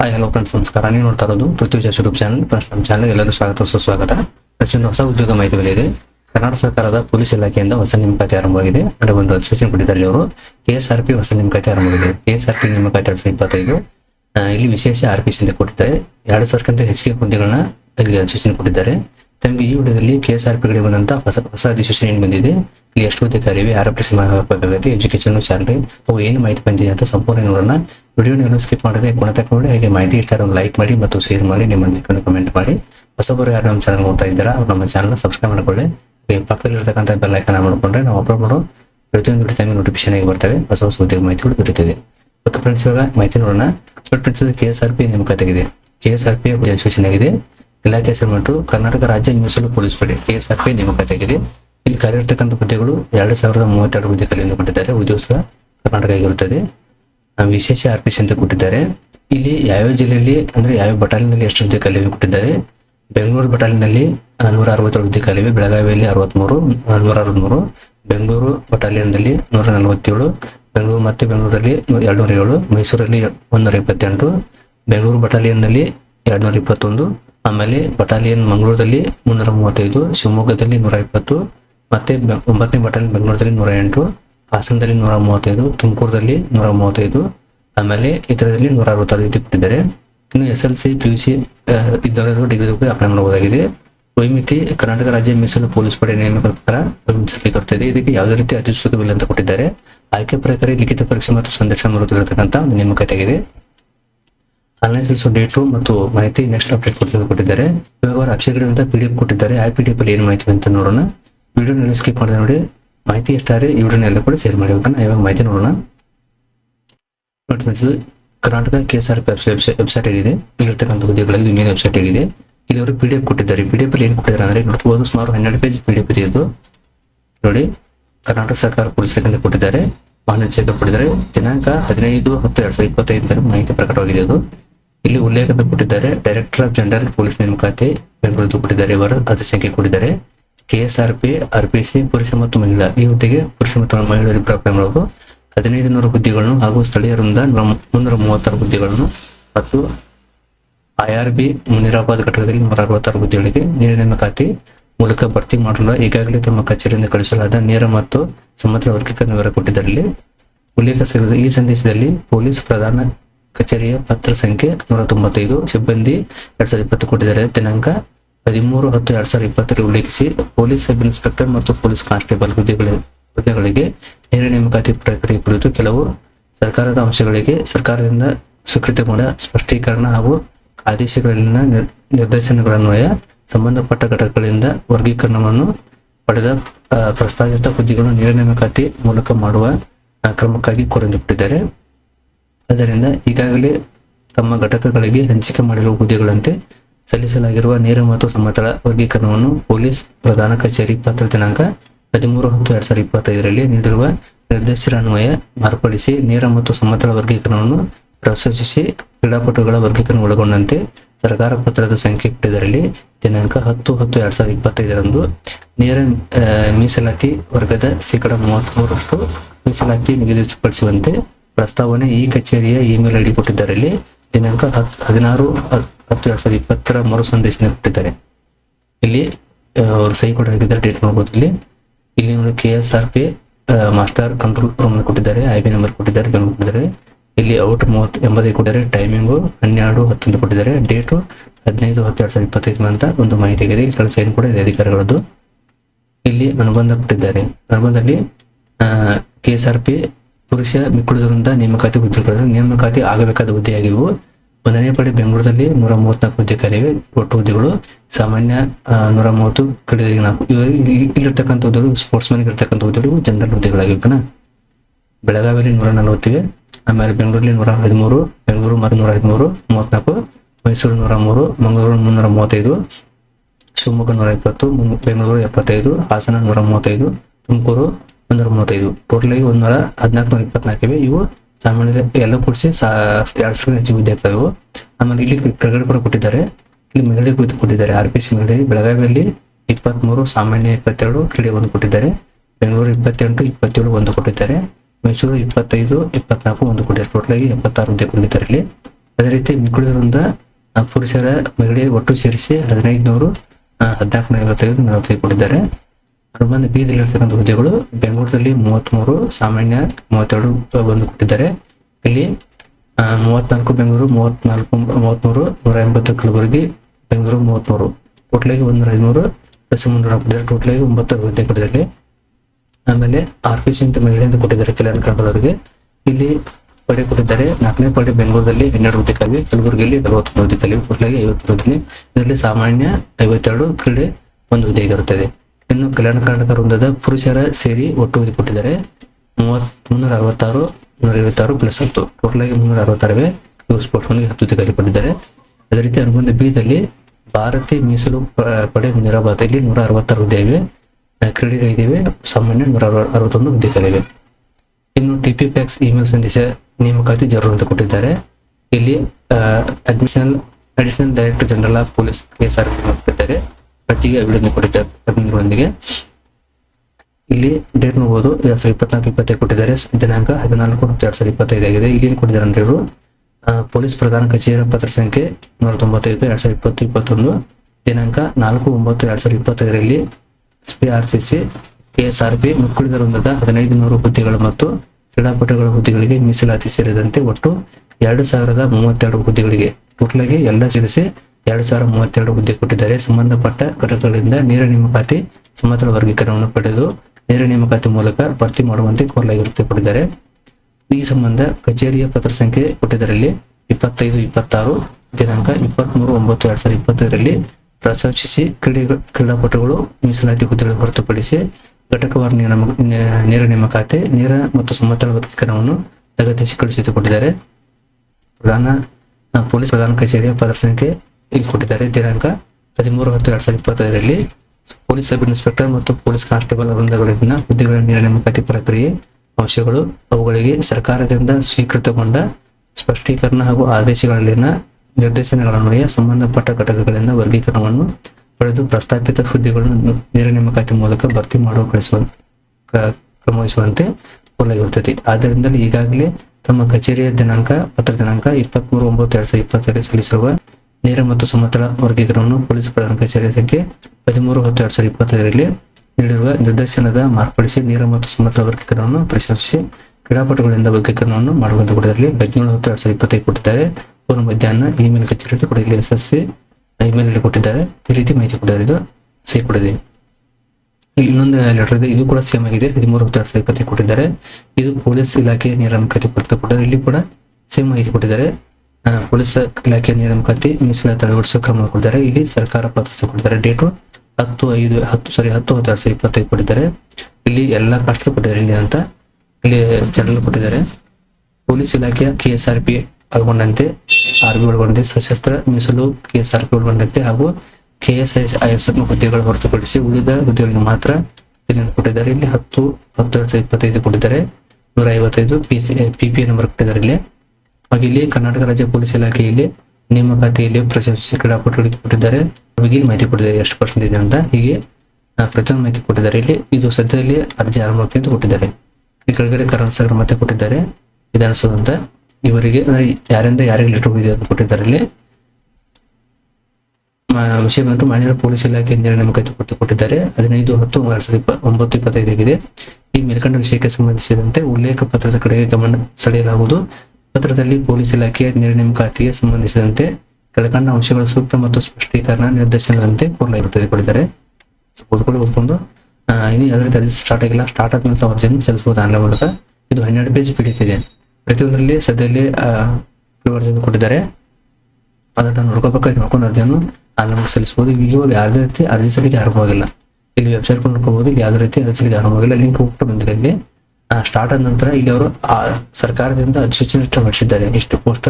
Hi hello friends ನಮಸ್ಕಾರ. ನೀವು ನೋಡ್ತಾ ಇರೋದು ಪೃಥ್ವಿಜಾಸ್ ಯೂಟ್ಯೂಬ್ ಚಾನಲ್ ಫ್ರೆಂಡ್ಸ್ ನಮ್ಮ ಚಾನಲ್ ಎಲ್ಲರೂ ಸ್ವಾಗತ, ಸುಸ್ವಾಗತ. ಪ್ರತಿಯೊಂದು ಹೊಸ ಉದ್ಯೋಗ ಮಾಹಿತಿ ಇದೆ ಕರ್ನಾಟಕ ಸರ್ಕಾರದ ಪೊಲೀಸ್ ಇಲಾಖೆಯಿಂದ ಹೊಸ ನೇಮಕಾತಿ ಆರಂಭವಾಗಿದೆ. ಅಂದರೆ ಒಂದು ಸೂಚನೆ ಕೊಟ್ಟಿದ್ದಾರೆ ಅವರು ಕೆ ಎಸ್ ಆರ್ ಪಿ ಹೊಸ ನೇಮಕಾತಿ ಆರಂಭವಾಗಿದೆ. ಕೆ ಎಸ್ ಆರ್ ಪಿ ನೇಮಕಾತಿ ಎರಡ್ ಸಾವಿರದ ಇಪ್ಪತ್ತೈದು. ಇಲ್ಲಿ ವಿಶೇಷ ಆರ್ ಪಿ ಸಿಂದ ಕೊಟ್ಟಿದ್ದಾರೆ. ಎರಡು ಸಾವಿರಕ್ಕಿಂತ ಹೆಚ್ಚಿಗೆ ಹುದ್ದೆಗಳನ್ನ ಇಲ್ಲಿ ಸೂಚನೆ ಕೊಟ್ಟಿದ್ದಾರೆ. ತಮಗೆ ಈ ವಿಡಿಯೋದಲ್ಲಿ ಕೆ ಎಸ್ ಆರ್ ಪಿ ಕಡೆ ಬಂದಂತಹ ಹೊಸ ಹೊಸ ಅಧಿಸೂಚನೆ ಏನು ಬಂದಿದೆ. ಇಲ್ಲಿ ಎಷ್ಟು ಕಾರ್ಯವೆ ಯಾರ ಪ್ರಶ್ನೆ ಎಜುಕೇಶನ್ ಚಾನಲ್ ಅವು ಏನು ಮಾಹಿತಿ ಬಂದಿದೆ ಅಂತ ಸಂಪೂರ್ಣ ನೋಡೋಣ. ವಿಡಿಯೋ ನೀವು ಸ್ಕಿಪ್ ಮಾಡಿದ್ರೆ ಗುಣ ನೋಡಿ ಹಾಗೆ ಮಾಹಿತಿ ಇರ್ತಾರೆ ಲೈಕ್ ಮಾಡಿ ಮತ್ತು ಶೇರ್ ಮಾಡಿ ನಿಮ್ಮ ಅನಿಸಿಕೊಂಡು ಕಮೆಂಟ್ ಮಾಡಿ. ಹೊಸಬರು ಯಾರು ನಮ್ಮ ಚಾನಲ್ ನೋಡ್ತಾ ಇದ್ದಾರೆ, ಅವ್ರು ನಮ್ಮ ಚಾನಲ್ ಸಬ್ಸ್ಕ್ರೈಬ್ ಮಾಡ್ಕೊಳ್ಳಿ. ಪಕ್ಕದಲ್ಲಿ ಪಕ್ಕದಲ್ಲಿರ್ತಕ್ಕಂಥ ಬೆಲ್ ಐಕನ್ ಮಾಡ್ಕೊಂಡ್ರೆ ನಾವು ಅಪ್ಲೋಡ್ ಮಾಡೋ ಪ್ರತಿಯೊಂದು ಟೈಮ್ ನೋಟಿಫಿಕೇಶನ್ ಆಗಿ ಬರ್ತವೆ. ಹೊಸ ಹೊಸ ಉದ್ಯೋಗ ಮಾಹಿತಿಗಳು ದೊರೆಯುತ್ತದೆ ಓಕೆ ಫ್ರೆಂಡ್ಸ್ ಇವಾಗ ಮಾಹಿತಿ ನೋಡೋಣ. Friends K S R P ನೇಮಕಾತಿಗಿದೆ K S R P ಸೂಚನೆ ಆಗಿದೆ ಇಲಾಖೆ ಹೆಸರು ಬಂದು ಕರ್ನಾಟಕ ರಾಜ್ಯ ಮೀಸಲು ಪೊಲೀಸ್ ಪಡೆ ಕೆ ಎಸ್ ಆರ್ ಪಿ ನೇಮಕಾತಿಯಾಗಿದೆ. ಇಲ್ಲಿ ಕಾರ್ಯರ್ತಕ್ಕಂಥ ಹುದ್ದೆಗಳು ಎರಡು ಸಾವಿರದ ಮೂವತ್ತೆರಡು ಹುದ್ದೆ ಕಲೆಯನ್ನು ಕೊಟ್ಟಿದ್ದಾರೆ. ಉದ್ಯೋಗ ಕರ್ನಾಟಕ ಆಗಿರುತ್ತದೆ. ವಿಶೇಷ ಆರ್ ಪಿ ಸಿ ಅಂತ ಕೊಟ್ಟಿದ್ದಾರೆ. ಇಲ್ಲಿ ಯಾವ್ಯಾವ ಜಿಲ್ಲೆಯಲ್ಲಿ, ಅಂದ್ರೆ ಯಾವ್ಯಾವ ಬಟಾಲಿನಲ್ಲಿ ಎಷ್ಟು ಹುದ್ದೆ ಕಲಿವೆ ಕೊಟ್ಟಿದ್ದಾರೆ. ಬೆಂಗಳೂರು ಬಟಾಲಿನಲ್ಲಿ ನೂರ ಅರವತ್ತೇಳು ಹುದ್ದೆ ಕಲಿವೆ ಬೆಳಗಾವಿಯಲ್ಲಿ ಅರವತ್ಮೂರು ನೂರ ಅರವತ್ಮೂರು ಬೆಂಗಳೂರು ಬಟಾಲಿಯನ್ನಲ್ಲಿ ನೂರ ನಲವತ್ತೇಳು ಬೆಂಗಳೂರು ಮತ್ತೆ ಬೆಂಗಳೂರಲ್ಲಿ ಎರಡ್ನೂರ ಏಳು. ಮೈಸೂರಲ್ಲಿ ಒಂದೂರ ಇಪ್ಪತ್ತೆಂಟು. ಬೆಂಗಳೂರು ಬಟಾಲಿಯನ್ನಲ್ಲಿ ಎರಡ್ನೂರ ಇಪ್ಪತ್ತೊಂದು. ಆಮೇಲೆ ಬಟಾಲಿಯನ್ ಮಂಗಳೂರಲ್ಲಿ ಮುನ್ನೂರ ಮೂವತ್ತೈದು ಶಿವಮೊಗ್ಗದಲ್ಲಿ ನೂರ ಇಪ್ಪತ್ತು ಮತ್ತೆ ಒಂಬತ್ತನೇ ಬಟಾಲಿಯನ್ ಬೆಂಗಳೂರಲ್ಲಿ ನೂರ ಎಂಟು ಹಾಸನದಲ್ಲಿ ನೂರ ಮೂವತ್ತೈದು ತುಮಕೂರದಲ್ಲಿ ನೂರ ಮೂವತ್ತೈದು ಆಮೇಲೆ ಇತರದಲ್ಲಿ ನೂರ ಅರವತ್ತಾರು ರೀತಿ ಕೊಟ್ಟಿದ್ದಾರೆ ಇನ್ನು S L C, P U C ಇದ್ದವರೆಗೂ degree apply ಮಾಡಬಹುದಾಗಿದೆ. ವೈಮಿತಿ, ಕರ್ನಾಟಕ ರಾಜ್ಯ ಮೀಸಲು ಪೊಲೀಸ್ ಪಡೆ ನೇಮಕ ಪ್ರಕಾರ ಬರ್ತದೆ ಇದಕ್ಕೆ ಯಾವುದೇ ರೀತಿ ಅಧಿಸೂಚಕವಿಲ್ಲ ಅಂತ ಕೊಟ್ಟಿದ್ದಾರೆ. ಆಯ್ಕೆ ಪ್ರಕಾರ ಲಿಖಿತ ಪರೀಕ್ಷೆ ಮತ್ತು ಸಂದರ್ಶನ ಮೂಲಕ ಒಂದು ಸಲ್ಲಿಸೋ ಡೇಟು ಮತ್ತು ಮಾಹಿತಿ ನೆಕ್ಸ್ಟ್ ಅಪ್ಡೇಟ್ ಕೊಡ್ತೀವಿ ಕೊಟ್ಟಿದ್ದಾರೆ. ಇವಾಗ ಅವರು ಅಕ್ಷಯ ಪಿ ಡಿ ಎಫ್ ಕೊಟ್ಟಿದ್ದಾರೆ. ಆ ಪಿ ಡಿ ಎಫ್ ಅಲ್ಲಿ ಏನು ಮಾಹಿತಿ ಅಂತ ನೋಡೋಣ. ವಿಡಿಯೋನಲ್ಲಿ ಸ್ಕಿಪ್ ಮಾಡಿದ್ರೆ ನೋಡಿ. ಮಾಹಿತಿ ಎಷ್ಟಾದ್ರೆ ಈ ವಿಡಿಯೋನೆಲ್ಲ ಕೂಡ ಶೇರ್ ಮಾಡಿ ಹೋಗೋಣ. ಇವಾಗ ಮಾಹಿತಿ ನೋಡೋಣ. Karnataka K S R P website ಆಗಿದೆ ಇಲ್ಲಿರ್ತಕ್ಕಂಥ ಹುದ್ದೆಗಳಲ್ಲಿ ಮೇನ್ ವೆಬ್ಸೈಟ್ ಆಗಿದೆ ಇಲ್ಲಿ ಅವರು ಪಿ ಡಿ ಎಫ್ ಕೊಟ್ಟಿದ್ದಾರೆ. ಪಿ ಡಿ ಎಫ್ ಅಲ್ಲಿ ಏನು ಕೊಟ್ಟಿದ್ದಾರೆ ಅಂದ್ರೆ ನೋಡ್ಬೋದು ಸುಮಾರು ಹನ್ನೆರಡು ಪೇಜ್ ಪಿ ಡಿ ಎಫ್ ಇದೆ. ನೋಡಿ, ಕರ್ನಾಟಕ ಸರ್ಕಾರ ಇಲಾಖೆಯಿಂದ ಕೊಟ್ಟಿದ್ದಾರೆ. ಮಾನ್ಯತೆ ಕೊಟ್ಟಿದ್ದಾರೆ. ದಿನಾಂಕ ಹದಿನೈದು ಹತ್ತು ಎರಡು ಸಾವಿರದ ಇಪ್ಪತ್ತೈದರ ಮಾಹಿತಿ ಪ್ರಕಟವಾಗಿದೆ ಅದು. ಇಲ್ಲಿ ಉಲ್ಲೇಖದ ಕೊಟ್ಟಿದ್ದಾರೆ ಡೈರೆಕ್ಟರ್ ಆಫ್ ಜನರಲ್ ಪೊಲೀಸ್ ನೇಮಕಾತಿ ಬೆಂಗಳೂರು ಕೊಟ್ಟಿದ್ದಾರೆ ಇವರು. ಅದ್ರ ಸಂಖ್ಯೆ ಕೊಟ್ಟಿದ್ದಾರೆ K S R P R P C ಪುರುಷ ಮತ್ತು ಮಹಿಳಾ. ಈ ಹುದ್ದೆಗೆ ಪುರುಷ ಮತ್ತು ಮಹಿಳೆಯರಿಬ್ಬರು ಅಪ್ಲೈ ಮಾಡಬಹುದು ಹದಿನೈದು ನೂರು ಹುದ್ದೆಗಳನ್ನು ಹಾಗೂ ಸ್ಥಳೀಯರಿಂದ ನೂರ ಮುನ್ನೂರ ಮೂವತ್ತಾರು ಹುದ್ದೆಗಳನ್ನು ಮತ್ತು ಐಆರ್ ಬಿ ಮುನಿರಾಬಾದ್ ಘಟಕದಲ್ಲಿ ನೂರ ಅರವತ್ತಾರು ಹುದ್ದೆಗಳಿಗೆ ನೇರ ನೇಮಕಾತಿ ಮೂಲಕ ಭರ್ತಿ ಮಾಡಲು ಈಗಾಗಲೇ ತಮ್ಮ ಕಚೇರಿಯಿಂದ ಕಳಿಸಲಾದ ನೇರ ಮತ್ತು ಸಮಗ್ರ ವರ್ಗೀಕರಣ ವಿವರ ಕೊಟ್ಟಿದ್ದರಲ್ಲಿ ಉಲ್ಲೇಖ ಈ ಸಂದೇಶದಲ್ಲಿ ಪೊಲೀಸ್ ಪ್ರಧಾನ ಕಚೇರಿಯ ಪತ್ರ ಸಂಖ್ಯೆ ನೂರ ತೊಂಬತ್ತೈದು, ಸಿಬ್ಬಂದಿ ಎರಡ್ ಸಾವಿರದ ಇಪ್ಪತ್ತು ಕೊಟ್ಟಿದ್ದಾರೆ. ದಿನಾಂಕ ಹದಿಮೂರು ಹತ್ತು ಎರಡ್ ಸಾವಿರದ ಇಪ್ಪತ್ತರಲ್ಲಿ ಉಲ್ಲೇಖಿಸಿ ಪೊಲೀಸ್ ಸಬ್ ಇನ್ಸ್ಪೆಕ್ಟರ್ ಮತ್ತು ಪೊಲೀಸ್ ಕಾನ್ಸ್ಟೇಬಲ್ ಹುದ್ದೆಗಳ ಹುದ್ದೆಗಳಿಗೆ ನೇರ ನೇಮಕಾತಿ ಪ್ರಕ್ರಿಯೆ ಕುರಿತು ಕೆಲವು ಸರ್ಕಾರದ ಅಂಶಗಳಿಗೆ ಸರ್ಕಾರದಿಂದ ಸ್ವೀಕೃತಗೊಂಡ ಸ್ಪಷ್ಟೀಕರಣ ಹಾಗೂ ಆದೇಶಗಳಲ್ಲಿನ ನಿರ್- ನಿರ್ದೇಶನಗಳನ್ವಯ ಸಂಬಂಧಪಟ್ಟ ಘಟಕಗಳಿಂದ ವರ್ಗೀಕರಣವನ್ನು ಪಡೆದ ಪ್ರಸ್ತಾವಿತ ಹುದ್ದೆಗಳನ್ನು ನೇರ ನೇಮಕಾತಿ ಮೂಲಕ ಮಾಡುವ ಕ್ರಮಕ್ಕಾಗಿ ಕೋರಿಕೊಂಡಿದ್ದಾರೆ. ಆದ್ದರಿಂದ ಈಗಾಗಲೇ ತಮ್ಮ ಘಟಕಗಳಿಗೆ ಹಂಚಿಕೆ ಮಾಡಿರುವ ಹುದ್ದೆಗಳಂತೆ ಸಲ್ಲಿಸಲಾಗಿರುವ ನೇರ ಮತ್ತು ಸಮತಲ ವರ್ಗೀಕರಣವನ್ನು ಪೊಲೀಸ್ ಪ್ರಧಾನ ಕಚೇರಿ ಪತ್ರ ದಿನಾಂಕ ಹದಿಮೂರು ಹತ್ತು ಎರಡ್ ಸಾವಿರದ ಇಪ್ಪತ್ತೈದರಲ್ಲಿ ನೀಡಿರುವ ನಿರ್ದೇಶನಾನ್ವಯ ಮಾರ್ಪಡಿಸಿ ನೇರ ಮತ್ತು ಸಮತಲ ವರ್ಗೀಕರಣವನ್ನು ಪ್ರಶಂಸಿಸಿ ಕ್ರೀಡಾಪಟುಗಳ ವರ್ಗೀಕರಣ ಒಳಗೊಂಡಂತೆ ಸರ್ಕಾರ ಪತ್ರದ ಸಂಖ್ಯೆ ಇಟ್ಟಿದ್ದರಲ್ಲಿ ದಿನಾಂಕ ಹತ್ತು ಹತ್ತು ಎರಡ್ ಸಾವಿರದ ಇಪ್ಪತ್ತೈದರಂದು ನೇರ ಮೀಸಲಾತಿ ವರ್ಗದ ಶೇಕಡ ಮೂವತ್ಮೂರರಷ್ಟು ಮೀಸಲಾತಿ ನಿಗದಿಪಡಿಸುವಂತೆ ಪ್ರಸ್ತಾವನೆ ಈ ಕಚೇರಿಯ ಇಮೇಲ್ ಐಡಿ ಕೊಟ್ಟಿದ್ದಾರೆ ಇಲ್ಲಿ ದಿನಾಂಕ ಹದಿನಾರು, ಹತ್- ಹತ್ತು ಎರಡ್ ಸಾವಿರದ ಇಪ್ಪತ್ತರ ಮರು ಸಂದೇಶನ ಕೊಟ್ಟಿದ್ದಾರೆ. ಇಲ್ಲಿ ಅವರು ಸಹಿ ಕೂಡ ಹಾಕಿದ್ದಾರೆ ಡೇಟ್ ನೋಡ್ಬೋದು ಇಲ್ಲಿ. ಇಲ್ಲಿ ನೋಡಿ K S R P master control room ಕೊಟ್ಟಿದ್ದಾರೆ ಐ ಬಿ ನಂಬರ್ ಕೊಟ್ಟಿದ್ದಾರೆ ಬೆಂಗಳೂರು ಕೊಟ್ಟಿದ್ದಾರೆ. ಇಲ್ಲಿ ಔಟ್ ಮೂವತ್ತು ಎಂಬತ್ತೈದು ಕೊಟ್ಟಿದ್ದಾರೆ ಟೈಮಿಂಗು ಹನ್ನೆರಡು ಹತ್ತೊಂದು ಕೊಟ್ಟಿದ್ದಾರೆ. ಡೇಟು ಹದಿನೈದು ಹತ್ತು ಎರಡು ಸಾವಿರದ ಇಪ್ಪತ್ತೈದು ಅಂತ ಒಂದು ಮಾಹಿತಿ ಆಗಿದೆ. ಇಲ್ಲಿ ಕಡೆ ಸೈನ್ ಕೂಡ ಇದೆ ಅಧಿಕಾರಿಗಳದ್ದು. ಇಲ್ಲಿ ಅನುಬಂಧ ಕೊಟ್ಟಿದ್ದಾರೆ. ಅನುಬಂಧದಲ್ಲಿ ಕೆ ಎಸ್ ಆರ್ ಪಿ ಪುರುಷ ಮಿಕ್ಕುಳಿದರಿಂದ ನೇಮಕಾತಿ ಹುದ್ದೆಗಳು ನೇಮಕಾತಿ ಆಗಬೇಕಾದ ಹುದ್ದೆಯಾಗಿವು ಒಂದನೇ ಪಡೆ ಬೆಂಗಳೂರಿನಲ್ಲಿ ನೂರ ಮೂವತ್ನಾಲ್ಕು ಹುದ್ದೆ ಕರೆಯಿವೆ ಒಟ್ಟು ಹುದ್ದೆಗಳು ಸಾಮಾನ್ಯ ನೂರ ಮೂವತ್ತು ಕಡಿಮೆ ನಾಲ್ಕು ಇಲ್ಲಿರ್ತಕ್ಕಂಥ ಹುದ್ದೆಗಳು ಸ್ಪೋರ್ಟ್ಸ್ ಮ್ಯಾನ್ ಇರ್ತಕ್ಕಂಥ ಹುದ್ದೆಗಳು ಜನರಲ್ ಹುದ್ದೆಗಳಾಗಿವೆ. ಬೆಳಗಾವಿಯಲ್ಲಿ ನೂರ ನಲವತ್ತಿವೆ ಆಮೇಲೆ ಬೆಂಗಳೂರಲ್ಲಿ ನೂರ ಹದಿಮೂರು ಬೆಂಗಳೂರು ಮತ್ತು ನೂರ ಹದಿಮೂರು ಮೂವತ್ನಾಲ್ಕು, ಮೈಸೂರು ನೂರ ಮೂರು ಮಂಗಳೂರು ಮುನ್ನೂರ ಮೂವತ್ತೈದು ಶಿವಮೊಗ್ಗ ನೂರ ಇಪ್ಪತ್ತು ಬೆಂಗಳೂರು ಎಪ್ಪತ್ತೈದು, ಹಾಸನ ನೂರ ಮೂವತ್ತೈದು ತುಮಕೂರು ಒಂದೂರ ಮೂವತ್ತೈದು. ಟೋಟಲ್ ಆಗಿ ಒಂದೂರ ಹದಿನಾಲ್ಕು ನೂರ ಇಪ್ಪತ್ನಾಲ್ಕಿವೆ ಇವು. ಸಾಮಾನ್ಯ ಎಲ್ಲ ಕೂಡಿಸಿ ಎರಡು ಸಾವಿರ ಹೆಚ್ಚು ವಿದ್ಯಾರ್ಥಿ ಇವು. ಆಮೇಲೆ ಇಲ್ಲಿ ಕ್ರಿಕೆಟ್ ಕೂಡ ಕೊಟ್ಟಿದ್ದಾರೆ. ಇಲ್ಲಿ ಮಹಿಳೆ ಕುರಿತು ಕೊಟ್ಟಿದ್ದಾರೆ. ಆರ್ ಪಿ ಸಿ ಮಹಿಳೆ ಬೆಳಗಾವಿಯಲ್ಲಿ ಇಪ್ಪತ್ಮೂರು, ಸಾಮಾನ್ಯ ಇಪ್ಪತ್ತೆರಡು, ಕ್ರೀಡೆ ಒಂದು ಕೊಟ್ಟಿದ್ದಾರೆ. ಬೆಂಗಳೂರು ಇಪ್ಪತ್ತೆಂಟು, ಇಪ್ಪತ್ತೇಳು ಒಂದು ಕೊಟ್ಟಿದ್ದಾರೆ. ಮೈಸೂರು ಇಪ್ಪತ್ತೈದು, ಇಪ್ಪತ್ನಾಲ್ಕು ಒಂದು ಕೊಟ್ಟಿದ್ದಾರೆ. ಟೋಟಲ್ ಆಗಿ ಎಪ್ಪತ್ತಾರು ಹುದ್ದೆ ಕೊಟ್ಟಿದ್ದಾರೆ ಇಲ್ಲಿ. ಅದೇ ರೀತಿ ಮಿಕ್ಕುಳಿದರಿಂದ ಪುರುಷರ ಮಹಿಳೆ ಒಟ್ಟು ಸೇರಿಸಿ ಹದಿನೈದು ನೂರು ಹದಿನಾಲ್ಕು ನೂರ ಐವತ್ತೈದು ನಲವತ್ತೈದು ಕೊಟ್ಟಿದ್ದಾರೆ. ಅನುಬಂಧ ಬೀದಲ್ಲಿರ್ತಕ್ಕಂಥ ಹುದ್ದೆಗಳು ಬೆಂಗಳೂರಲ್ಲಿ ಮೂವತ್ತ್ಮೂರು ಸಾಮಾನ್ಯ ಮೂವತ್ತೆರಡು ಒಂದು ಕೊಟ್ಟಿದ್ದಾರೆ. ಇಲ್ಲಿ ಮೂವತ್ನಾಲ್ಕು ಬೆಂಗಳೂರು, ಮೂವತ್ನಾಲ್ಕು, ಮೂವತ್ಮೂರು, ನೂರ ಎಂಬತ್ತು ಕಲಬುರಗಿ, ಬೆಂಗಳೂರು ಮೂವತ್ಮೂರು. ಟೋಟಲಾಗಿ ಒಂದೂರ ಐನೂರು, ಪ್ಲಸ್ ಮುನ್ನೂರ ಕೊಟ್ಟಿದ್ದಾರೆ. ಟೋಟಲಾಗಿ ಒಂಬತ್ತು ಹುದ್ದೆ ಕೊಟ್ಟಿದ್ದಾರೆ. ಆಮೇಲೆ ಆರ್ ಪಿ ಸಿ ಅಂತ ಮಹಿಳೆ ಅಂತ ಕೊಟ್ಟಿದ್ದಾರೆ ಕಲ್ಯಾಣ ಕರ್ನಾಟಕದವರಿಗೆ ಇಲ್ಲಿ ಪಡೆ ಕೊಟ್ಟಿದ್ದಾರೆ. ನಾಲ್ಕನೇ ಪಡೆ ಬೆಂಗಳೂರಲ್ಲಿ ಹನ್ನೆರಡು ಹುದ್ದೆ ಕಲಿವೆ ಕಲಬುರಗಿಯಲ್ಲಿ ನಲವತ್ತೊಂದು ಹುದ್ದೆ ಕಲಿವೆ ಟೋಟಲಾಗಿ ಐವತ್ತು ಹುದ್ದೆ ಇದರಲ್ಲಿ ಸಾಮಾನ್ಯ ಐವತ್ತೆರಡು ಕ್ರೀಡೆ ಒಂದು ಹುದ್ದೆ ಇರುತ್ತದೆ ಇನ್ನು ಕಲ್ಯಾಣ ಕರ್ನಾಟಕ ವೃಂದದ ಪುರುಷರ ಸೇರಿ ಒಟ್ಟು ಕೊಟ್ಟಿದ್ದಾರೆ ಮೂವತ್ ಮುನ್ನೂರ ಅರವತ್ತಾರು ನೂರ ಐವತ್ತಾರು ಪ್ಲಸ್ ಹತ್ತು. ಟೋಟಲಾಗಿ ಮುನ್ನೂರ ಅರವತ್ತಾರವೇ ಇವು ಸ್ಪೋರ್ಟ್ಸ್ ಮನ್ಗೆ ಹತ್ತು ತೆಗೆದು ಕೊಟ್ಟಿದ್ದಾರೆ ಅದೇ ರೀತಿ ಅನುಬಂಧ ಬಿದಲ್ಲಿ ಭಾರತೀಯ ಮೀಸಲು ಪಡೆ ಮುನಿರಾಬಾದಲ್ಲಿ ನೂರ ಅರವತ್ತಾರು ಹುದ್ದೆ ಇವೆ ಆ, ಕ್ರೀಡೆಗೆ ಸಾಮಾನ್ಯ ನೂರ ಅರವ- ಅರವತ್ತೊಂದು ಹುದ್ದೆ ಕಲಿವೆ ಇನ್ನು ಟಿ ಪಿ ಪ್ಯಾಕ್ಸ್ ಇಮೇಲ್ ಸಂದೇಶ ನೇಮಕಾತಿ ಜರೂರು ಅಂತ ಕೊಟ್ಟಿದ್ದಾರೆ. ಇಲ್ಲಿ additional additional director general of police K R ಕೊಟ್ಟಿದ್ದಾರೆ ಪ್ರತಿಗೆ ಎರಡನ್ನು ಕೊಟ್ಟಿದ್ದಾರೆ ಅಭಿನಂದನೆಗಳೊಂದಿಗೆ ಇಲ್ಲಿ ಡೇಟ್ ನೋಡಬಹುದು ಎರಡ್ ಸಾವಿರದ ಇಪ್ಪತ್ನಾಲ್ಕು ಇಪ್ಪತ್ತೈದು ಕೊಟ್ಟಿದ್ದಾರೆ. ದಿನಾಂಕ ಹದಿನಾಲ್ಕು ಮತ್ತು ಎರಡ್ ಸಾವಿರದ ಇಪ್ಪತ್ತೈದು ಆಗಿದೆ. ಇಲ್ಲಿ ಕೊಟ್ಟಿದ್ದಾರೆ ಅಂದ್ರೆ ಇವರು ಪೊಲೀಸ್ ಪ್ರಧಾನ ಕಚೇರಿ ಪತ್ರ ಸಂಖ್ಯೆ ನೂರ ತೊಂಬತ್ತೈದು, ಎರಡ್ ಸಾವಿರದ ಇಪ್ಪತ್ತು, ಇಪ್ಪತ್ತೊಂದು. ದಿನಾಂಕ ನಾಲ್ಕು, ಒಂಬತ್ತು, ಎರಡ್ ಸಾವಿರದ ಇಪ್ಪತ್ತೈದರಲ್ಲಿ S P R C C S R P ಮುಕ್ಕುಳಿದ ವೃಂದದ ಹದಿನೈದು ನೂರು ಹುದ್ದೆಗಳು ಮತ್ತು ಕ್ರೀಡಾಪಟುಗಳ ಹುದ್ದೆಗಳಿಗೆ ಮೀಸಲಾತಿ ಸೇರಿದಂತೆ ಒಟ್ಟು ಎರಡು ಸಾವಿರದ ಮೂವತ್ತೆರಡು ಹುದ್ದೆಗಳಿಗೆ. ಟೋಟಲ್ ಆಗಿ ಎಲ್ಲ ಸೇರಿಸಿ ಎರಡು ಸಾವಿರ ಮೂವತ್ತೆರಡು ಹುದ್ದೆ ಕೊಟ್ಟಿದ್ದಾರೆ. ಸಂಬಂಧಪಟ್ಟ ಘಟಕಗಳಿಂದ ನೇರ ನೇಮಕಾತಿ ಸಮತಲ ವರ್ಗೀಕರಣವನ್ನು ಪಡೆದು ನೇರ ನೇಮಕಾತಿ ಮೂಲಕ ಭರ್ತಿ ಮಾಡುವಂತೆ ಕೋರಲಾಗಿರುತ್ತೆ ಕೊಟ್ಟಿದ್ದಾರೆ ಈ ಸಂಬಂಧ ಕಚೇರಿಯ ಪತ್ರ ಸಂಖ್ಯೆ ಕೊಟ್ಟಿದ್ದರಲ್ಲಿ ಇಪ್ಪತ್ತೈದು, ಇಪ್ಪತ್ತಾರು, ದಿನಾಂಕ ಇಪ್ಪತ್ಮೂರು, ಒಂಬತ್ತು, ಎರಡು ಸಾವಿರದ ಇಪ್ಪತ್ತೈದರಲ್ಲಿ ಪ್ರಶಂಸಿಸಿ ಕ್ರೀಡೆ, ಕ್ರೀಡಾಪಟುಗಳು ಮೀಸಲಾತಿ ಹುದ್ದೆಗಳು ಹೊರತುಪಡಿಸಿ ಘಟಕವಾರ ನೇರ ನೇಮಕಾತಿ, ನೇರ ಮತ್ತು ಸಮತಲ ವರ್ಗೀಕರಣವನ್ನು ಲಗತ್ತಿಸಿ ಕಳುಹಿಸಿಕೊಟ್ಟಿದ್ದಾರೆ. ಪ್ರಧಾನ ಪೊಲೀಸ್ ಪ್ರಧಾನ ಕಚೇರಿಯ ಪತ್ರ ಸಂಖ್ಯೆ ಇಲ್ಲಿ ಕೊಟ್ಟಿದ್ದಾರೆ. ದಿನಾಂಕ ಹದಿಮೂರು ಹತ್ತು ಎರಡ್ ಸಾವಿರದ ಇಪ್ಪತ್ತೈದರಲ್ಲಿ ಪೊಲೀಸ್ ಸಬ್ ಇನ್ಸ್ಪೆಕ್ಟರ್ ಮತ್ತು ಪೊಲೀಸ್ ಕಾನ್ಸ್ಟೇಬಲ್ ವೃಂದಗಳಲ್ಲಿನ ಹುದ್ದೆಗಳ ನೇಮಕಾತಿ ಪ್ರಕ್ರಿಯೆ, ಅಂಶಗಳು ಅವುಗಳಿಗೆ ಸರ್ಕಾರದಿಂದ ಸ್ವೀಕೃತಗೊಂಡ ಸ್ಪಷ್ಟೀಕರಣ ಹಾಗೂ ಆದೇಶಗಳಲ್ಲಿನ ನಿರ್ದೇಶನಗಳನ್ವಯ ಸಂಬಂಧಪಟ್ಟ ಘಟಕಗಳಿಂದ ವರ್ಗೀಕರಣವನ್ನು ಪಡೆದು ಪ್ರಸ್ತಾಪಿತ ಹುದ್ದೆಗಳನ್ನು ನೇರ ನೇಮಕಾತಿ ಮೂಲಕ ಭರ್ತಿ ಮಾಡುವ ಕಳಿಸುವ ಕ್ರಮವಹಿಸುವಂತೆ ಕೋರಲಾಗಿರುತ್ತದೆ. ಆದ್ದರಿಂದಲೇ ಈಗಾಗಲೇ ತಮ್ಮ ಕಚೇರಿಯ ದಿನಾಂಕ, ಪತ್ರ ದಿನಾಂಕ ಇಪ್ಪತ್ಮೂರು ಒಂಬತ್ತು ಎರಡ್ ಸಾವಿರದ ಇಪ್ಪತ್ತರಲ್ಲಿ ಸಲ್ಲಿಸಿರುವ ನೇರ ಮತ್ತು ಸಮತಲ ವರ್ಗೀಕರಣವನ್ನು ಪೊಲೀಸ್ ಪ್ರಧಾನ ಕಚೇರಿ ಸಂಖ್ಯೆ ಹದಿಮೂರು ಹತ್ತು ಎರಡ್ ಸಾವಿರದ ಇಪ್ಪತ್ತೈದರಲ್ಲಿ ನೀಡಿರುವ ನಿರ್ದೇಶನದ ಮಾರ್ಪಡಿಸಿ ನೇರ ಮತ್ತು ಸಮತಲ ವರ್ಗೀಕರಣವನ್ನು ಪರಿಶೀಲಿಸಿ ಕ್ರೀಡಾಪಟುಗಳಿಂದ ವರ್ಗೀಕರಣವನ್ನು ಮಾಡುವಂತ ಕೊಟ್ಟಿದ್ದಾರೆ ಹದಿನೇಳು ಹತ್ತು ಎರಡ್ ಸಾವಿರದ ಇಪ್ಪತ್ತೈದು ಕೊಟ್ಟಿದ್ದಾರೆ. ಪೂರ್ವ ಮಧ್ಯಾಹ್ನ ಇಮೇಲ್ ಕಚೇರಿ ಕೂಡ ಇಲ್ಲಿ ಎಸ್ ಎಸ್ ಸಿ ಇಮೇಲ್ ಕೊಟ್ಟಿದ್ದಾರೆ. ಈ ರೀತಿ ಮಾಹಿತಿ ಕೊಟ್ಟಿದ್ದಾರೆ. ಇದು ಸಹಿ ಕೊಡಿದೆ ಇಲ್ಲಿ ಇನ್ನೊಂದು ಲೆಟರ್ ಇದೆ. ಇದು ಕೂಡ ಸೇಮ್ ಆಗಿದೆ. ಹದಿಮೂರು ಹತ್ತು ಎರಡ್ ಸಾವಿರದ ಇಪ್ಪತ್ತೈದು ಕೊಟ್ಟಿದ್ದಾರೆ. ಇದು ಪೊಲೀಸ್ ಇಲಾಖೆ ನೇರ ಪತ್ರ ಕೊಟ್ಟಿದ್ದಾರೆ ಇಲ್ಲಿ ಕೂಡ ಸೇಮ್ ಮಾಹಿತಿ ಕೊಟ್ಟಿದ್ದಾರೆ. ಪೊಲೀಸ್ ಇಲಾಖೆ ನೇಮಕಾತಿ ಮೀಸಲಾತಿ ಅಳವಡಿಸುವ ಕ್ರಮ ಕೊಡಿದ್ದಾರೆ ಇಲ್ಲಿ ಸರ್ಕಾರ ಪತ್ರ ಕೊಟ್ಟಿದ್ದಾರೆ. ಡೇಟು ಹತ್ತು ಐದು, ಹತ್ತು ಸಾರಿ ಹತ್ತು ಹತ್ತು ಸಾವಿರದ ಇಪ್ಪತ್ತೈದು ಕೊಟ್ಟಿದ್ದಾರೆ. ಇಲ್ಲಿ ಎಲ್ಲ ಕಾಸ್ಟ್ ಕೊಟ್ಟಿದ್ದಾರೆ ಇಲ್ಲಿ ಅಂತ ಇಲ್ಲಿ ಜನರಲ್ ಕೊಟ್ಟಿದ್ದಾರೆ. ಪೊಲೀಸ್ ಇಲಾಖೆಯ ಕೆ ಎಸ್ ಆರ್ ಪಿ ಒಳಗೊಂಡಂತೆ, ಆರ್ ಬಿ ಒಳಗೊಂಡಂತೆ, ಸಶಸ್ತ್ರ ಮೀಸಲು ಕೆ ಎಸ್ ಆರ್ ಪಿ ಒಳಗೊಂಡಂತೆ ಹಾಗೂ ಕೆ ಎಸ್ ಐ ಎಸ್ ಹುದ್ದೆಗಳು ಹೊರತುಪಡಿಸಿ ಉಳಿದ ಹುದ್ದೆಗಳಿಗೆ ಮಾತ್ರ ಕೊಟ್ಟಿದ್ದಾರೆ. ಇಲ್ಲಿ ಹತ್ತು ಹತ್ತು ಸಾವಿರದ ಇಪ್ಪತ್ತೈದು ಕೊಟ್ಟಿದ್ದಾರೆ. ನೂರ ಐವತ್ತೈದು P C P P number ಕೊಟ್ಟಿದ್ದಾರೆ ಇಲ್ಲಿ. ಹಾಗೆ ಕರ್ನಾಟಕ ರಾಜ್ಯ ಪೊಲೀಸ್ ಇಲಾಖೆಯಲ್ಲಿ ನೇಮಕಾತಿಯಲ್ಲಿ ಪ್ರಶಸ್ತಿ ಕ್ರೀಡಾಪಟುಗಳಿಗೆ ಕೊಟ್ಟಿದ್ದಾರೆ. ಬಗ್ಗೆ ಮಾಹಿತಿ ಕೊಟ್ಟಿದ್ದಾರೆ ಎಷ್ಟು ಪರ್ಸೆಂಟ್ ಇದೆ ಅಂತ. ಹೀಗೆ ಪ್ರತಿಯೊಂದು ಮಾಹಿತಿ ಕೊಟ್ಟಿದ್ದಾರೆ ಇಲ್ಲಿ. ಇದು ಸದ್ಯದಲ್ಲಿ ಅರ್ಜಿ ಆರಂಭ ಅಂತ ಕೊಟ್ಟಿದ್ದಾರೆ. ಈ ಕೆಳಗಡೆ ಕರ್ನಾಟಕ ಮತ್ತೆ ಕೊಟ್ಟಿದ್ದಾರೆ. ವಿಧಾನಸೌಧ ಇವರಿಗೆ, ಅಂದ್ರೆ ಯಾರಿಂದ ಯಾರಿಗೆ ಲೆಟರ್ ಹೋಗಿದೆ ಅಂತ ಕೊಟ್ಟಿದ್ದಾರೆ ಇಲ್ಲಿ. ವಿಷಯ ಬಂದು ಮಾನ್ಯ ಪೊಲೀಸ್ ಇಲಾಖೆ ನೇಮಕಾತಿ ಕೊಟ್ಟು ಕೊಟ್ಟಿದ್ದಾರೆ. ಹದಿನೈದು ಹತ್ತು ಎರಡ್ ಸಾವಿರದ ಒಂಬತ್ತು ಇಪ್ಪತ್ತೈದು ಆಗಿದೆ. ಈ ಮೇಲ್ಕಂಡ ವಿಷಯಕ್ಕೆ ಸಂಬಂಧಿಸಿದಂತೆ ಉಲ್ಲೇಖ ಪತ್ರದ ಕಡೆಗೆ ಗಮನ ಸೆಳೆಯಲಾಗುವುದು. ಪತ್ರದಲ್ಲಿ ಪೊಲೀಸ್ ಇಲಾಖೆಯ ನೇರ ನೇಮಕಾತಿಗೆ ಸಂಬಂಧಿಸಿದಂತೆ ಕೆಳಕಂಡ ಅಂಶಗಳ ಸೂಕ್ತ ಮತ್ತು ಸ್ಪಷ್ಟೀಕರಣ ನಿರ್ದೇಶನದಂತೆ ಕೋರಲಾಗಿರುತ್ತದೆ ಕೊಡಿದ್ದಾರೆ ಓದ್ಕೊಂಡು ಓದ್ಕೊಂಡು ಇನ್ನು ಅದರಲ್ಲಿ ಅರ್ಜಿ ಸ್ಟಾರ್ಟ್ ಆಗಿಲ್ಲ. ಸ್ಟಾರ್ಟ್ ಆದ್ಮೇಲೆ ತಾವು ಅರ್ಜಿಯನ್ನು ಸಲ್ಲಿಸಬಹುದು ಆನ್ಲೈನ್ ಮೂಲಕ ಇದು ಹನ್ನೆರಡು ಪೇಜ್ ಪಿ ಡಿ ಎಫ್ ಇದೆ. ಪ್ರತಿಯೊಂದರಲ್ಲಿ ಸದ್ಯದಲ್ಲಿ ಅರ್ಜಿಯನ್ನು ಕೊಟ್ಟಿದ್ದಾರೆ. ಅದನ್ನು ನೋಡ್ಕೋಬೇಕು, ಇದು ನೋಡ್ಕೊಂಡು ಅರ್ಜಿಯನ್ನು ಆನ್ಲೈನ್ ಸಲ್ಲಿಸಬಹುದು. ಈಗ ಇವಾಗ ಯಾವುದೇ ರೀತಿ ಅರ್ಜಿ ಸಲ್ಲಿಕೆ ಆರಂಭವಾಗಿಲ್ಲ. ಇಲ್ಲಿ ವೆಬ್ಸೈಟ್ ನೋಡ್ಕೋಬಹುದು. ಇಲ್ಲಿ ಯಾವುದೇ ರೀತಿ ಅರ್ಜಿ ಸಲ್ಲಿಕೆ ಆರಂಭವಾಗಿಲ್ಲ. ಲಿಂಕ್ ಹೋಗ್ಬಿಟ್ಟು ಬಂದಿದೆ ಇಲ್ಲಿ. ಸ್ಟಾರ್ಟ್ ಆದ ನಂತರ ಇಲ್ಲಿ ಅವರು ಸರ್ಕಾರದಿಂದ ಅಧಿಸೂಚನೆ ಇಷ್ಟ ಹೊರಡಿಸಿದ್ದಾರೆ ಇಷ್ಟು ಪೋಸ್ಟ್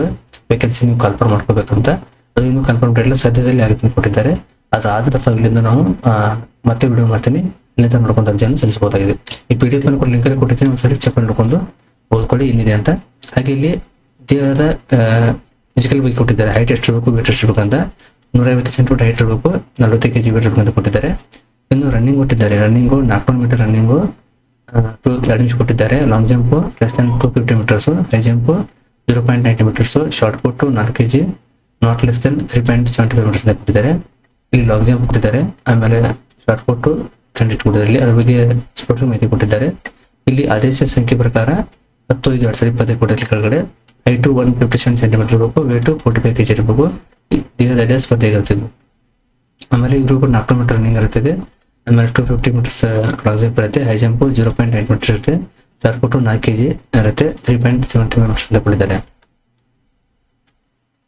ವೇಕೆನ್ಸಿ ನೀವು ಕನ್ಫರ್ಮ್ ಮಾಡ್ಕೋಬೇಕಂತ. ಅದು ಇನ್ನೂ ಕನ್ಫರ್ಮ್ ಡೇಟ್ ಸದ್ಯದಲ್ಲಿ ಆಗಿ ಕೊಟ್ಟಿದ್ದಾರೆ. ಅದಾದ ತಾವು ಇಲ್ಲಿಂದ ನಾವು ಮತ್ತೆ ವಿಡಿಯೋ ಮಾಡ್ತೀನಿ. ಇಲ್ಲಿಂದ ನೋಡ್ಕೊಂಡು ಅರ್ಜಿಯನ್ನು ಸಲ್ಲಿಸಬಹುದಾಗಿದೆ ಈ ಪಿ ಡಿ ಎಫ್ ಅನ್ನು ಕೂಡ ಲಿಂಕ್ ಅಲ್ಲಿ ಕೊಟ್ಟಿದ್ದೀನಿ ಒಂದ್ಸರಿ ಚೆಕ್ ಮಾಡ್ಕೊಂಡು ಓದ್ಕೊಳ್ಳಿ ಏನಿದೆ ಅಂತ. ಹಾಗೆ ಇಲ್ಲಿ ದೇಹದ ಫಿಸಿಕಲ್ ಬಗ್ಗೆ ಕೊಟ್ಟಿದ್ದಾರೆ. ಹೈಟ್ ಎಷ್ಟು ಇರಬೇಕು ವೇಟ್ ಎಷ್ಟು ಇರಬೇಕು ಅಂತ. ನೂರೈವತ್ತು ಸೆಂಟಿಮೀಟರ್ ಹೈಟ್ ಇರಬೇಕು. ನಲವತ್ತು ಕೆ ಜಿ ವೇಟ್ ಇರಬೇಕು ಅಂತ ಕೊಟ್ಟಿದ್ದಾರೆ. ಇನ್ನು ರನ್ನಿಂಗ್ ಕೊಟ್ಟಿದ್ದಾರೆ. ರನ್ನಿಂಗು ನಾಲ್ಕು ಮೀಟರ್ ರನ್ನಿಂಗು ಟು ಎರಡು ಇಂಚ್ ಕೊಟ್ಟಿದ್ದಾರೆ. Long jump less than two fifty meters high jump zero point ninety meters shot put ನಾಲ್ಕು K G not less than three point seventy five meters ಕೊಟ್ಟಿದ್ದಾರೆ. ಇಲ್ಲಿ long jump ಕೊಟ್ಟಿದ್ದಾರೆ. ಆಮೇಲೆ shot put candidate ಕೊಟ್ಟಿದ್ದಾರೆ. ಅದ್ರ ಬಗ್ಗೆ sports ಮಾಹಿತಿ ಕೊಟ್ಟಿದ್ದಾರೆ. ಇಲ್ಲಿ ಆದೇಶ ಸಂಖ್ಯೆ ಪ್ರಕಾರ ಹತ್ತು, ಐದು ಎರಡು ಸಾವಿರದ ಇಪ್ಪತ್ತೈದು ಕೊಟ್ಟಿದ್ದಾರೆ ಕೆಳಗಡೆ. Height one fifty seven centimeter ಇರಬೇಕು. Weight forty five K G ಇರಬೇಕು ದೇಹದ ಸ್ಪರ್ಧೆ ಇರುತ್ತಿದ್ದು ಆಮೇಲೆ ಇವರು ಕೂಡ ನಾಲ್ಕು ಮೀಟರ್ ರನ್ನಿಂಗ್ ಇರುತ್ತದೆ. ಆಮೇಲೆ two fifty meters long jump ಇರುತ್ತೆ. High jump zero point nine meter ಇರುತ್ತೆ. ಶಾರ್ಟ್ ಪುಟ್ ನಾಲ್ಕು ಕೆ ಜಿ ಇರುತ್ತೆ. ತ್ರೀ ಪಾಯಿಂಟ್ ಸೆವೆಂಟಿ ಮೀಟರ್ಸ್ ಅಂತ ಕೊಟ್ಟಿದ್ದಾರೆ.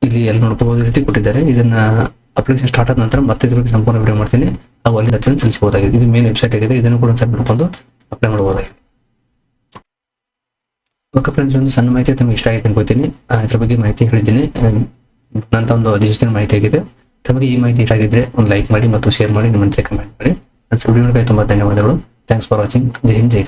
ಇಲ್ಲಿ ಎಲ್ಲ ನೋಡ್ಕೋಬಹುದು ರೀತಿ ಕೊಟ್ಟಿದ್ದಾರೆ. ಇದನ್ನ ಅಪ್ಲಿಕೇಶನ್ ಸ್ಟಾರ್ಟ್ ಆದ ನಂತರ ಮತ್ತೆ ಇದ್ರ ಬಗ್ಗೆ ಸಂಪೂರ್ಣ ವಿಡಿಯೋ ಮಾಡ್ತೀನಿ. ಅವು ಅಲ್ಲಿ ಹತ್ತಿರ ಸಲ್ಲಿಸಬಹುದಾಗಿದೆ ಇದು ಮೇನ್ ವೆಬ್ಸೈಟ್ ಆಗಿದೆ. ಇದನ್ನು ಕೂಡ ಸೆಟ್ ನೋಡ್ಕೊಂಡು ಅಪ್ಲೈ ಮಾಡಬಹುದಾಗಿದೆ ಓಕೆ ಫ್ರೆಂಡ್ಸ್ ಒಂದು ಸಣ್ಣ ಮಾಹಿತಿ ತಮಗೆ ಇಷ್ಟ ಆಗಿದೆ ಅನ್ಕೋತೀನಿ. ಇದ್ರ ಬಗ್ಗೆ ಮಾಹಿತಿ ಹೇಳಿದ್ದೀನಿ. ನಂತರ ಒಂದು ಅಧಿಷ್ಠಾನ ಮಾಹಿತಿ ಆಗಿದೆ. ತಮಗೆ ಈ ಮಾಹಿತಿ ಇಷ್ಟ ಆಗಿದ್ರೆ ಒಂದು ಲೈಕ್ ಮಾಡಿ ಮತ್ತು ಶೇರ್ ಮಾಡಿ, ನಿಮ್ಮ ಕಮೆಂಟ್ ಮಾಡಿ. സ്റ്റുഡിയോയിൽ കയറ്റുമ്പോൾ തന്നെ മതിയുള്ളൂ thanks for watching Jai Hind Jai